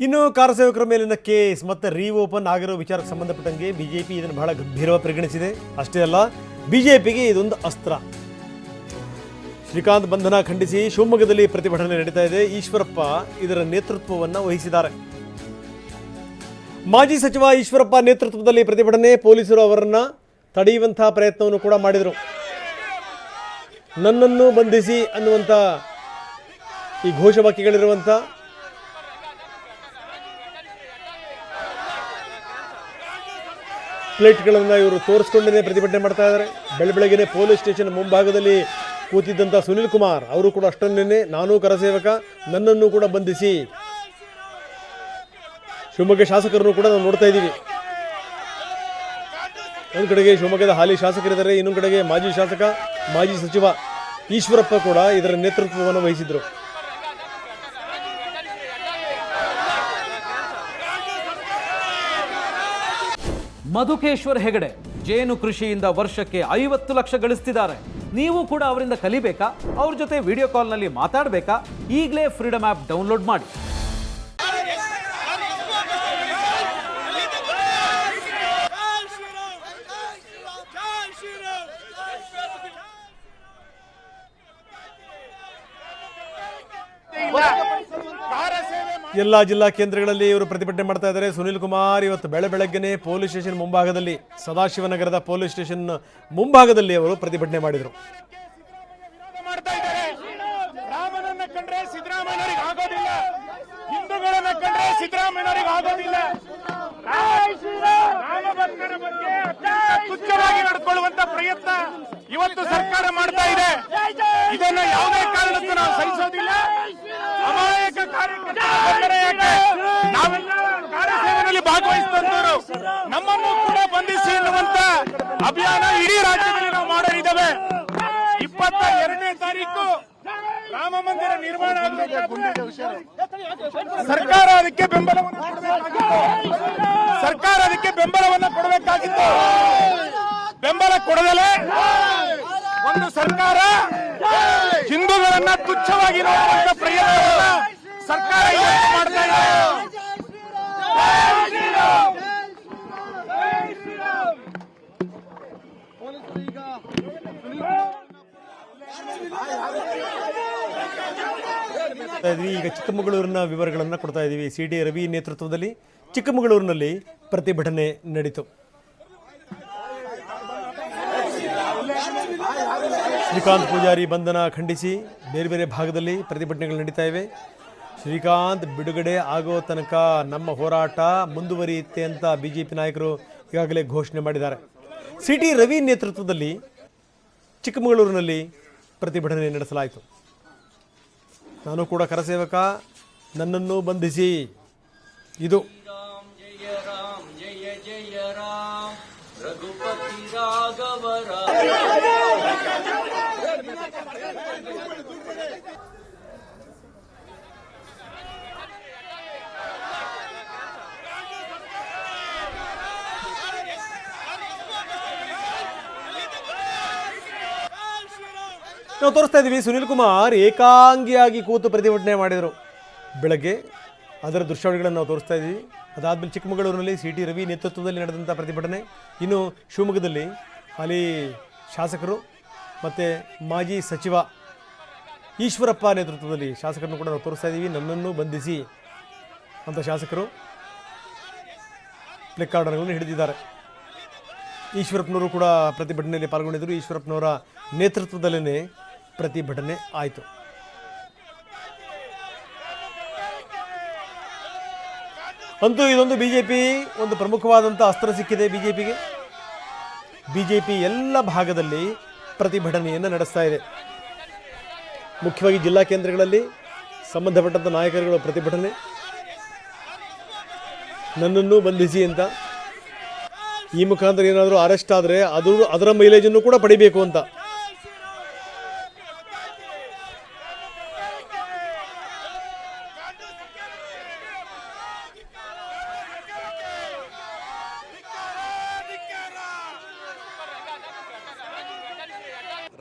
ಇನ್ನು ಕಾರಸೇವಕರ ಮೇಲಿನ ಕೇಸ್ ಮತ್ತೆ ರೀಓಪನ್ ಆಗಿರೋ ವಿಚಾರಕ್ಕೆ ಸಂಬಂಧಪಟ್ಟಂಗೆ ಬಿಜೆಪಿ ಇದನ್ನು ಬಹಳ ಗಂಭೀರವಾಗಿ ಪರಿಗಣಿಸಿದೆ. ಅಷ್ಟೇ ಅಲ್ಲ, ಬಿಜೆಪಿಗೆ ಇದೊಂದು ಅಸ್ತ್ರ. ಶ್ರೀಕಾಂತ್ ಬಂಧನ ಖಂಡಿಸಿ ಶಿವಮೊಗ್ಗದಲ್ಲಿ ಪ್ರತಿಭಟನೆ ನಡೀತಾ ಇದೆ. ಈಶ್ವರಪ್ಪ ಇದರ ನೇತೃತ್ವವನ್ನು ವಹಿಸಿದ್ದಾರೆ. ಮಾಜಿ ಸಚಿವ ಈಶ್ವರಪ್ಪ ನೇತೃತ್ವದಲ್ಲಿ ಪ್ರತಿಭಟನೆ, ಪೊಲೀಸರು ಅವರನ್ನು ತಡೆಯುವಂತಹ ಪ್ರಯತ್ನವನ್ನು ಕೂಡ ಮಾಡಿದರು. ನನ್ನನ್ನು ಬಂಧಿಸಿ ಅನ್ನುವಂಥ ಈ ಘೋಷವಾಕ್ಯಗಳಿರುವಂಥ ಪ್ಲೇಟ್ಗಳನ್ನು ಇವರು ತೋರಿಸ್ಕೊಂಡೇ ಪ್ರತಿಭಟನೆ ಮಾಡ್ತಾ ಇದ್ದಾರೆ ಬೆಳಬೆಳಗ್ಗೆ ಪೊಲೀಸ್ ಸ್ಟೇಷನ್ ಮುಂಭಾಗದಲ್ಲಿ ಕೂತಿದ್ದಂಥ ಸುನಿಲ್ ಕುಮಾರ್, ಅವರು ಕೂಡ ಅಷ್ಟನ್ನೇ ನಾನು ಕರಸೇವಕ, ನನ್ನನ್ನು ಕೂಡ ಬಂಧಿಸಿ. ಶಿವಮೊಗ್ಗ ಶಾಸಕರನ್ನು ಕೂಡ ನಾವು ನೋಡ್ತಾ ಇದ್ದೀವಿ. ಒಂದು ಕಡೆಗೆ ಶಿವಮೊಗ್ಗದ ಹಾಲಿ ಶಾಸಕರಿದ್ದಾರೆ, ಇನ್ನೊಂದು ಕಡೆಗೆ ಮಾಜಿ ಶಾಸಕ, ಮಾಜಿ ಸಚಿವ ಈಶ್ವರಪ್ಪ ಕೂಡ ಇದರ ನೇತೃತ್ವವನ್ನು ವಹಿಸಿದ್ರು. ಮಧುಕೇಶ್ವರ್ ಹೆಗಡೆ ಜೇನು ಕೃಷಿಯಿಂದ ವರ್ಷಕ್ಕೆ ಐವತ್ತು ಲಕ್ಷ ಗಳಿಸ್ತಿದ್ದಾರೆ. ನೀವು ಕೂಡ ಅವರಿಂದ ಕಲಿಬೇಕಾ? ಅವ್ರ ಜೊತೆ ವಿಡಿಯೋ ಕಾಲ್ನಲ್ಲಿ ಮಾತಾಡಬೇಕಾ? ಈಗಲೇ ಫ್ರೀಡಮ್ ಆ್ಯಪ್ ಡೌನ್ಲೋಡ್ ಮಾಡಿ. ಎಲ್ಲ ಜಿಲ್ಲಾ ಕೇಂದ್ರಗಳಲ್ಲಿ ಇವರು ಪ್ರತಿಭಟನೆ ಮಾಡ್ತಾ ಇದ್ದಾರೆ. ಸುನಿಲ್ ಕುಮಾರ್ ಇವತ್ತು ಬೆಳೆ ಬೆಳಗ್ಗೆನೆ ಪೊಲೀಸ್ ಸ್ಟೇಷನ್ ಮುಂಭಾಗದಲ್ಲಿ ಸದಾಶಿವನಗರದ ಪೊಲೀಸ್ ಸ್ಟೇಷನ್ ಮುಂಭಾಗದಲ್ಲಿ ಅವರು ಪ್ರತಿಭಟನೆ ಮಾಡಿದರು. ವಿರೋಧ ಮಾಡ್ತಾ ರಾಮನನ್ನ ಕಂಡ್ರೆ ಸಿದ್ದರಾಮಯ್ಯನವರಿಗೆ ಆಗೋದಿಲ್ಲ. ಹಿಂದೂಗಳನ್ನ ಕಂಡ್ರೆ ಸಿದ್ದರಾಮಯ್ಯನವರಿಗೆ ಆಗೋದಿಲ್ಲ. ರಾಮಭಕ್ತರ ಬಗ್ಗೆ ಅತ್ಯಂತ ತುಚ್ಛವಾಗಿ ಪ್ರಯತ್ನ ಇವತ್ತು ಸರ್ಕಾರ ಮಾಡ್ತಾ ಇದೆ. ಇದನ್ನ ಯಾವುದೇ ಕಾರಣಕ್ಕೂ ನಾವು ಸಹಿಸೋದಿಲ್ಲ. ಅಮಾಯಕ? ನಾವೆಲ್ಲ ಭಾಗವಹಿಸಿದಂತವರು ನಮ್ಮನ್ನು ಕೂಡ ಬಂಧಿಸಿ ಎನ್ನುವಂತ ಅಭಿಯಾನ ಇಡೀ ರಾಜ್ಯದಲ್ಲಿ ನಾವು ಮಾಡೋರಿದ್ದೇವೆ ಇಪ್ಪತ್ತ ಎರಡನೇ ತಾರೀಕು ರಾಮ ಮಂದಿರ ನಿರ್ಮಾಣ ಸರ್ಕಾರ ಅದಕ್ಕೆ ಬೆಂಬಲವನ್ನು ಸರ್ಕಾರ ಅದಕ್ಕೆ ಬೆಂಬಲವನ್ನು ಕೊಡಬೇಕಾಗಿತ್ತು. ಬೆಂಬಲ ಕೊಡದಲೆ ಒಂದು ಸರ್ಕಾರ ಹಿಂದೂಗಳನ್ನ ತುಚ್ಛವಾಗಿ ನೋಡುವಂತ ಪ್ರಯತ್ನವನ್ನ ಸರ್ಕಾರ ಮಾಡ್ತಾ ಇದೆ. ಈಗ ಚಿಕ್ಕಮಗಳೂರಿನ ವಿವರಗಳನ್ನು ಕೊಡ್ತಾ ಇದ್ದೀವಿ. ಸಿ ಡಿ ರವಿ ನೇತೃತ್ವದಲ್ಲಿ ಚಿಕ್ಕಮಗಳೂರಿನಲ್ಲಿ ಪ್ರತಿಭಟನೆ ನಡೀತು. ಶ್ರೀಕಾಂತ್ ಪೂಜಾರಿ ಬಂಧನ ಖಂಡಿಸಿ ಬೇರೆ ಬೇರೆ ಭಾಗದಲ್ಲಿ ಪ್ರತಿಭಟನೆಗಳು ನಡೀತಾ ಇವೆ. ಶ್ರೀಕಾಂತ್ ಬಿಡುಗಡೆ ಆಗೋ ತನಕ ನಮ್ಮ ಹೋರಾಟ ಮುಂದುವರಿಯುತ್ತೆ ಅಂತ ಬಿ ಜೆ ಪಿ ನಾಯಕರು ಈಗಾಗಲೇ ಘೋಷಣೆ ಮಾಡಿದ್ದಾರೆ. ಸಿ ಟಿ ರವಿ ನೇತೃತ್ವದಲ್ಲಿ ಚಿಕ್ಕಮಗಳೂರಿನಲ್ಲಿ ಪ್ರತಿಭಟನೆ ನಡೆಸಲಾಯಿತು. ನಾನು ಕೂಡ ಕರಸೇವಕ, ನನ್ನನ್ನು ಬಂಧಿಸಿ. ಇದು. ರಘುಪತಿ ರಾಘವರ ನಾವು ತೋರಿಸ್ತಾ ಇದ್ದೀವಿ. ಸುನಿಲ್ ಕುಮಾರ್ ಏಕಾಂಗಿಯಾಗಿ ಕೂತು ಪ್ರತಿಭಟನೆ ಮಾಡಿದರು. ಬೆಳಗ್ಗೆ ಅದರ ದೃಶ್ಯಾವಳಿಗಳನ್ನು ನಾವು ತೋರಿಸ್ತಾ ಇದ್ದೀವಿ. ಅದಾದಮೇಲೆ ಚಿಕ್ಕಮಗಳೂರಿನಲ್ಲಿ ಸಿ ಟಿ ರವಿ ನೇತೃತ್ವದಲ್ಲಿ ನಡೆದಂಥ ಪ್ರತಿಭಟನೆ. ಇನ್ನು ಶಿವಮೊಗ್ಗದಲ್ಲಿ ಅಲ್ಲಿ ಶಾಸಕರು ಮತ್ತು ಮಾಜಿ ಸಚಿವ ಈಶ್ವರಪ್ಪ ನೇತೃತ್ವದಲ್ಲಿ ಶಾಸಕರನ್ನು ಕೂಡ ನಾವು ತೋರಿಸ್ತಾ ಇದ್ದೀವಿ. ನನ್ನನ್ನು ಬಂಧಿಸಿ ಅಂತ ಶಾಸಕರು ಆರ್ಡರ್ಗಳನ್ನು ಹಿಡಿದಿದ್ದಾರೆ. ಈಶ್ವರಪ್ಪನವರು ಕೂಡ ಪ್ರತಿಭಟನೆಯಲ್ಲಿ ಪಾಲ್ಗೊಂಡಿದ್ದರು. ಈಶ್ವರಪ್ಪನವರ ನೇತೃತ್ವದಲ್ಲೇ ಪ್ರತಿಭಟನೆ ಆಯಿತು. ಅಂತೂ ಇದೊಂದು ಬಿ ಜೆ ಪಿ ಒಂದು ಪ್ರಮುಖವಾದಂಥ ಅಸ್ತ್ರ ಸಿಕ್ಕಿದೆ ಬಿ ಜೆ ಪಿಗೆ ಬಿ ಜೆ ಪಿ ಎಲ್ಲ ಭಾಗದಲ್ಲಿ ಪ್ರತಿಭಟನೆಯನ್ನು ನಡೆಸ್ತಾ ಇದೆ. ಮುಖ್ಯವಾಗಿ ಜಿಲ್ಲಾ ಕೇಂದ್ರಗಳಲ್ಲಿ ಸಂಬಂಧಪಟ್ಟಂಥ ನಾಯಕರುಗಳ ಪ್ರತಿಭಟನೆ. ನನ್ನನ್ನು ಬಂಧಿಸಿ ಅಂತ. ಈ ಮುಖಾಂತರ ಏನಾದರೂ ಅರೆಸ್ಟ್ ಆದರೆ ಅದು ಅದರ ಮೈಲೇಜನ್ನು ಕೂಡ ಪಡಿಬೇಕು ಅಂತ.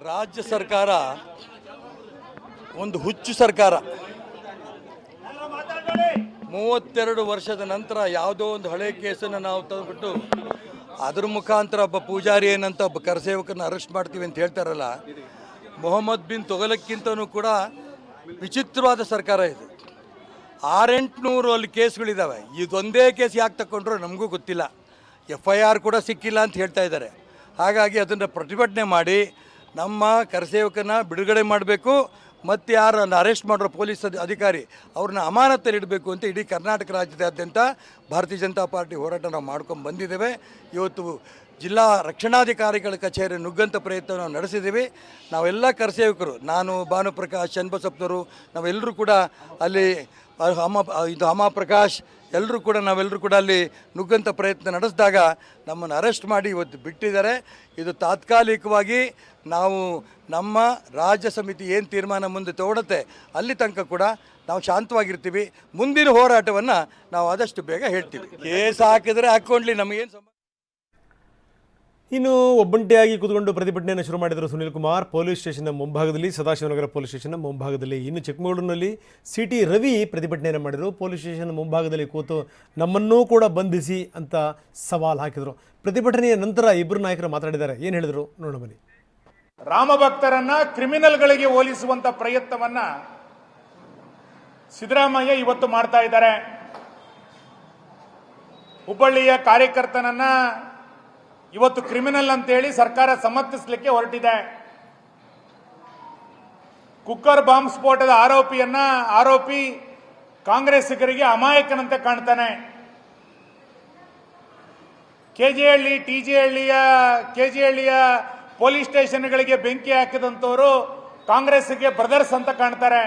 ರಾಜ್ಯ ಸರ್ಕಾರ ಒಂದು ಹುಚ್ಚು ಸರ್ಕಾರ. ಮೂವತ್ತೆರಡು ವರ್ಷದ ನಂತರ ಯಾವುದೋ ಒಂದು ಹಳೆ ಕೇಸನ್ನು ನಾವು ತಂದುಬಿಟ್ಟು ಅದ್ರ ಮುಖಾಂತರ ಒಬ್ಬ ಪೂಜಾರಿ ಏನಂತ ಒಬ್ಬ ಕರಸೇವಕನ ಅರೆಸ್ಟ್ ಮಾಡ್ತೀವಿ ಅಂತ ಹೇಳ್ತಾರಲ್ಲ, ಮೊಹಮ್ಮದ್ ಬಿನ್ ತೊಗಲಕ್ಕಿಂತನೂ ಕೂಡ ವಿಚಿತ್ರವಾದ ಸರ್ಕಾರ ಇದು. ಆರೆಂಟುನೂರು ಅಲ್ಲಿ ಕೇಸ್ಗಳಿದ್ದಾವೆ ಇದೊಂದೇ ಕೇಸ್ ಯಾಕೆ ತಗೊಂಡ್ರು ನಮಗೂ ಗೊತ್ತಿಲ್ಲ. ಎಫ್ ಐ ಆರ್ ಕೂಡ ಸಿಕ್ಕಿಲ್ಲ ಅಂತ ಹೇಳ್ತಾ ಇದ್ದಾರೆ. ಹಾಗಾಗಿ ಅದನ್ನು ಪ್ರತಿಭಟನೆ ಮಾಡಿ ನಮ್ಮ ಕರಸೇವಕನ ಬಿಡುಗಡೆ ಮಾಡಬೇಕು, ಮತ್ತು ಯಾರನ್ನು ಅರೆಸ್ಟ್ ಮಾಡಿರೋ ಪೊಲೀಸ್ ಅಧಿಕಾರಿ ಅವ್ರನ್ನ ಅಮಾನತಲ್ಲಿ ಇಡಬೇಕು ಅಂತ ಇಡೀ ಕರ್ನಾಟಕ ರಾಜ್ಯದಾದ್ಯಂತ ಭಾರತೀಯ ಜನತಾ ಪಾರ್ಟಿ ಹೋರಾಟ ನಾವು ಮಾಡ್ಕೊಂಡು ಬಂದಿದ್ದೇವೆ. ಇವತ್ತು ಜಿಲ್ಲಾ ರಕ್ಷಣಾಧಿಕಾರಿಗಳ ಕಚೇರಿ ನುಗ್ಗಂತ ಪ್ರಯತ್ನ ನಾವು ನಡೆಸಿದ್ದೀವಿ. ನಾವೆಲ್ಲ ಕರಸೇವಕರು, ನಾನು ಭಾನುಪ್ರಕಾಶ್ ಚನ್ನಬಸಪ್ಪನವರು ನಾವೆಲ್ಲರೂ ಕೂಡ ಅಲ್ಲಿ ಅಮ್ಮ ಇದು ಅಮ್ಮ ಪ್ರಕಾಶ್ ಎಲ್ಲರೂ ಕೂಡ ನಾವೆಲ್ಲರೂ ಕೂಡ ಅಲ್ಲಿ ನುಗ್ಗಂತ ಪ್ರಯತ್ನ ನಡೆಸಿದಾಗ ನಮ್ಮನ್ನು ಅರೆಸ್ಟ್ ಮಾಡಿ ಇವತ್ತು ಬಿಟ್ಟಿದ್ದಾರೆ. ಇದು ತಾತ್ಕಾಲಿಕವಾಗಿ ನಾವು ನಮ್ಮ ರಾಜ್ಯ ಸಮಿತಿ ಏನು ತೀರ್ಮಾನ ಮುಂದೆ ತಗೊಳುತ್ತೆ, ಅಲ್ಲಿ ತನಕ ಕೂಡ ನಾವು ಶಾಂತವಾಗಿರ್ತೀವಿ. ಮುಂದಿನ ಹೋರಾಟವನ್ನು ನಾವು ಆದಷ್ಟು ಬೇಗ ಹೇಳ್ತೀವಿ. ಕೇಸ್ ಹಾಕಿದರೆ ಹಾಕ್ಕೊಂಡ್ಲಿ, ನಮಗೇನು ಇನ್ನು ಒಬ್ಬಂಟಿಯಾಗಿ ಕೂತ್ಕೊಂಡು ಪ್ರತಿಭಟನೆಯನ್ನು ಶುರು ಮಾಡಿದರು ಸುನಿಲ್ ಕುಮಾರ್. ಪೊಲೀಸ್ ಸ್ಟೇಷನ್ನ ಮುಂಭಾಗದಲ್ಲಿ, ಸದಾಶಿವನಗರ ಪೊಲೀಸ್ ಸ್ಟೇಷನ್ನ ಮುಂಭಾಗದಲ್ಲಿ, ಇನ್ನು ಚಿಕ್ಕಮಗಳೂರಿನಲ್ಲಿ ಸಿ ಟಿ ರವಿ ಪ್ರತಿಭಟನೆಯನ್ನು ಮಾಡಿದರು. ಪೊಲೀಸ್ ಸ್ಟೇಷನ್ ಮುಂಭಾಗದಲ್ಲಿ ಕೂತು ನಮ್ಮನ್ನೂ ಕೂಡ ಬಂಧಿಸಿ ಅಂತ ಸವಾಲು ಹಾಕಿದರು. ಪ್ರತಿಭಟನೆಯ ನಂತರ ಇಬ್ಬರು ನಾಯಕರು ಮಾತಾಡಿದ್ದಾರೆ. ಏನು ಹೇಳಿದರು? ನೋಡೋಣ ಬನ್ನಿ. ರಾಮಭಕ್ತರನ್ನ ಕ್ರಿಮಿನಲ್ಗಳಿಗೆ ಹೋಲಿಸುವಂಥ ಪ್ರಯತ್ನವನ್ನ ಸಿದ್ದರಾಮಯ್ಯ ಇವತ್ತು ಮಾಡ್ತಾ ಇದ್ದಾರೆ. ಹುಬ್ಬಳ್ಳಿಯ ಕಾರ್ಯಕರ್ತನನ್ನ ಇವತ್ತು ಕ್ರಿಮಿನಲ್ ಅಂತೇಳಿ ಸರ್ಕಾರ ಸಮರ್ಥಿಸಲಿಕ್ಕೆ ಹೊರಟಿದೆ. ಕುಕ್ಕರ್ ಬಾಂಬ್ ಸ್ಫೋಟದ ಆರೋಪಿಯನ್ನ ಆರೋಪಿ ಕಾಂಗ್ರೆಸ್ಸಿಗರಿಗೆ ಅಮಾಯಕನಂತೆ ಕಾಣ್ತಾನೆ. ಕೆಜಿಹಳ್ಳಿ, ಟಿಜಿಹಳ್ಳಿಯ, ಕೆಜಿಹಳ್ಳಿಯ ಪೊಲೀಸ್ ಸ್ಟೇಷನ್ಗಳಿಗೆ ಬೆಂಕಿ ಹಾಕಿದಂತವರು ಕಾಂಗ್ರೆಸ್ಗೆ ಬ್ರದರ್ಸ್ ಅಂತ ಕಾಣ್ತಾರೆ.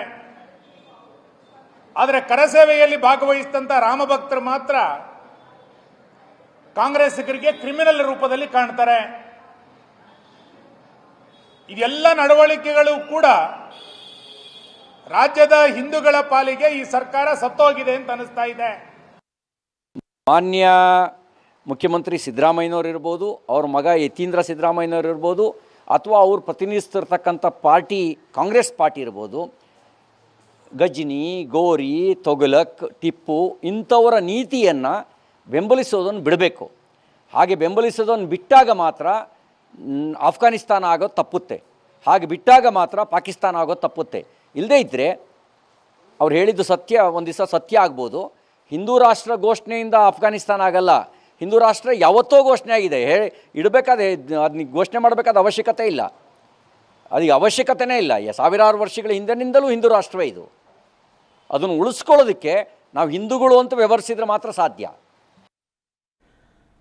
ಆದರೆ ಕರಸೇವೆಯಲ್ಲಿ ಭಾಗವಹಿಸಿದಂತ ರಾಮಭಕ್ತರು ಮಾತ್ರ ಕಾಂಗ್ರೆಸ್ಸಿಗರಿಗೆ ಕ್ರಿಮಿನಲ್ ರೂಪದಲ್ಲಿ ಕಾಣ್ತಾರೆ. ಇದೆಲ್ಲ ನಡವಳಿಕೆಗಳು ಕೂಡ ರಾಜ್ಯದ ಹಿಂದೂಗಳ ಪಾಲಿಗೆ ಈ ಸರ್ಕಾರ ಸತ್ತೋಗಿದೆ ಅಂತ ಅನಿಸ್ತಾ ಇದೆ. ಮಾನ್ಯ ಮುಖ್ಯಮಂತ್ರಿ ಸಿದ್ದರಾಮಯ್ಯನವ್ರು ಇರ್ಬೋದು, ಅವ್ರ ಮಗ ಯತೀಂದ್ರ ಸಿದ್ದರಾಮಯ್ಯನವರು ಇರ್ಬೋದು, ಅಥವಾ ಅವ್ರು ಪ್ರತಿನಿಧಿಸ್ತಿರ್ತಕ್ಕಂಥ ಪಾರ್ಟಿ ಕಾಂಗ್ರೆಸ್ ಪಾರ್ಟಿ ಇರ್ಬೋದು, ಗಜ್ನಿ, ಗೋರಿ, ತೊಗಲಕ್, ಟಿಪ್ಪು ಇಂಥವರ ನೀತಿಯನ್ನು ಬೆಂಬಲಿಸೋದನ್ನು ಬಿಡಬೇಕು. ಹಾಗೆ ಬೆಂಬಲಿಸೋದನ್ನು ಬಿಟ್ಟಾಗ ಮಾತ್ರ ಆಫ್ಘಾನಿಸ್ತಾನ ಆಗೋದು ತಪ್ಪುತ್ತೆ. ಹಾಗೆ ಬಿಟ್ಟಾಗ ಮಾತ್ರ ಪಾಕಿಸ್ತಾನ ಆಗೋದು ತಪ್ಪುತ್ತೆ. ಇಲ್ಲದೇ ಇದ್ದರೆ ಅವ್ರು ಹೇಳಿದ್ದು ಸತ್ಯ, ಒಂದು ದಿವಸ ಸತ್ಯ ಆಗ್ಬೋದು. ಹಿಂದೂ ರಾಷ್ಟ್ರ ಘೋಷಣೆಯಿಂದ ಆಫ್ಘಾನಿಸ್ತಾನ ಆಗಲ್ಲ. ಹಿಂದೂ ರಾಷ್ಟ್ರ ಯಾವತ್ತೋ ಘೋಷಣೆ ಆಗಿದೆ. ಹೇ, ಇಡಬೇಕಾದ ಅದನ್ನ ಘೋಷಣೆ ಮಾಡಬೇಕಾದ ಅವಶ್ಯಕತೆ ಇಲ್ಲ. ಅದಕ್ಕೆ ಅವಶ್ಯಕತೆನೇ ಇಲ್ಲ. ಸಾವಿರಾರು ವರ್ಷಗಳ ಹಿಂದಿನಿಂದಲೂ ಹಿಂದೂ ರಾಷ್ಟ್ರವೇ ಇದು. ಅದನ್ನು ಉಳಿಸ್ಕೊಳ್ಳೋದಕ್ಕೆ ನಾವು ಹಿಂದೂಗಳು ಅಂತ ವ್ಯವಹರಿಸಿದ್ರೆ ಮಾತ್ರ ಸಾಧ್ಯ.